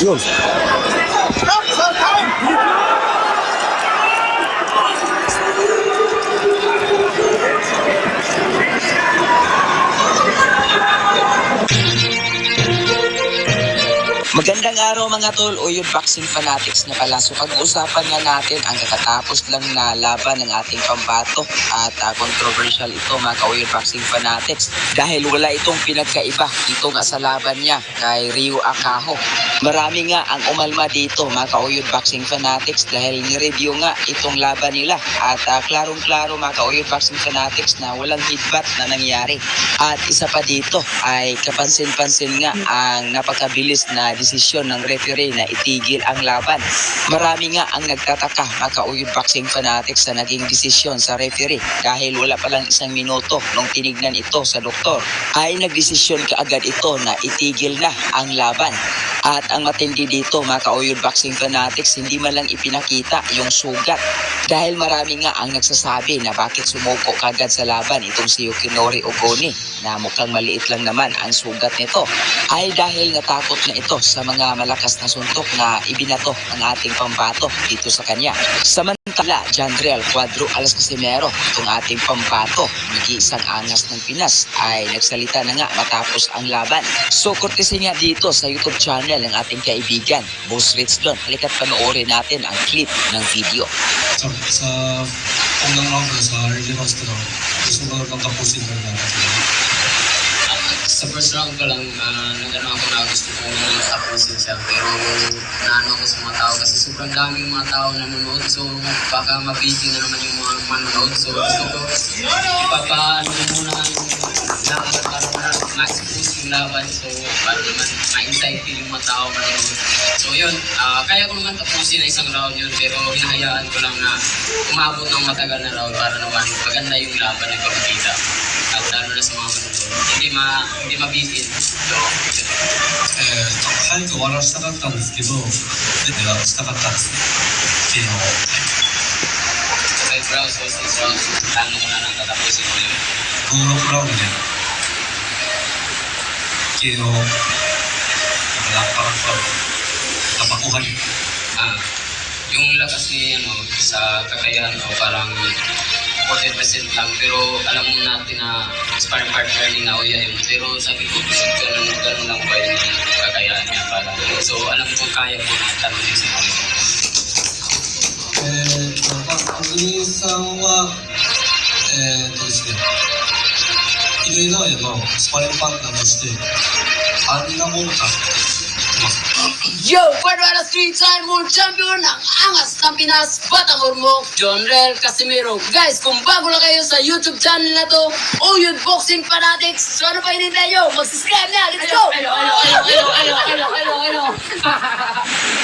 Yun. Magandang araw mga tol o yung vaccine fanatics na pala. So pag-uusapan nga natin ang kakatapos lang na laban ng ating pambato at ah, controversial ito mga ka-Oil vaccine fanatics dahil wala itong pinagkaiba dito nga sa laban niya kay Rio Akaho. Marami nga ang umalma dito mga ka-Oil vaccine fanatics dahil ni-review nga itong laban nila at ah, klarong-klaro mga ka-Oil vaccine fanatics na walang hidbat na nangyari. At isa pa dito ay kapansin-pansin nga ang napakabilis na desisyon ng referee na itigil ang laban. Marami nga ang nagtataka makauyod boxing fanatics sa naging desisyon sa referee dahil wala pa lang isang minuto nung tinignan ito sa doktor ay nagdesisyon kaagad ito na itigil na ang laban. At ang matindi dito mga kauyod boxing fanatics hindi man lang ipinakita yung sugat dahil marami nga ang nagsasabi na bakit sumuko kagad sa laban itong si Yukinori Ogoni na mukhang maliit lang naman ang sugat nito ay dahil natakot na ito sa mga malakas na suntok na ibinato ng ating pambato dito sa kanya. Samantala, John Real Cuadro Alas Casimero, itong ating pambato, nag-iisang angas ng Pinas, ay nagsalita na nga matapos ang laban. So, kortesi nga dito sa YouTube channel ng ating kaibigan, Boss Rich Don. Halika't panoorin natin ang clip ng video. sa, sa unang round sa early rounds na round, gusto ko lang tapusin na natin. sa first round pa lang, uh, nag-ano ako na gusto ko siya. Pero naano ako sa mga tao kasi sobrang daming mga tao nanonood. So baka mabiti na naman yung mga manonood. So gusto ko ipapaano ko muna yung mas puso laban. So, para naman ma-insightful yung mga tao manood. So, yun. Uh, kaya ko naman tapusin na isang round yun. Pero hinahayaan ko lang na umabot ng matagal na round para naman maganda yung laban na ipapakita. At lalo na sa mga manood. Hindi, ma, hindi mabitin. So, eh, takhay ko, wala sa katans, kibo. Hindi, wala sa katans. Kino, 5 rounds, 6 rounds, tanong mo na nang tatapusin mo yun. 5 rounds, sino? Wala parang sa kabakuhan. Ah, yung lakas ni ano, sa kakayahan ko parang 40% lang. Pero alam mo natin na sparring partner ni Naoya yun. Pero sabi ko gusto ko na ganun lang ba yung kakayahan niya para so alam ko kaya ko na tanong yung sinabi ko eh, ang isang eh, 이러해뭐 스파이빵 남았을 때안 나오니까 Yo! Barbara Street Time World Champion ng angas ng Pinas, Batang Ormoc, John Rel Casimiro. Guys, kung bago lang kayo sa YouTube channel na to, Uyod Boxing Fanatics, so ano pa hinintay nyo? Mag-subscribe na! Let's go! Hello, hello, hello, hello, hello, hello, hello, hello.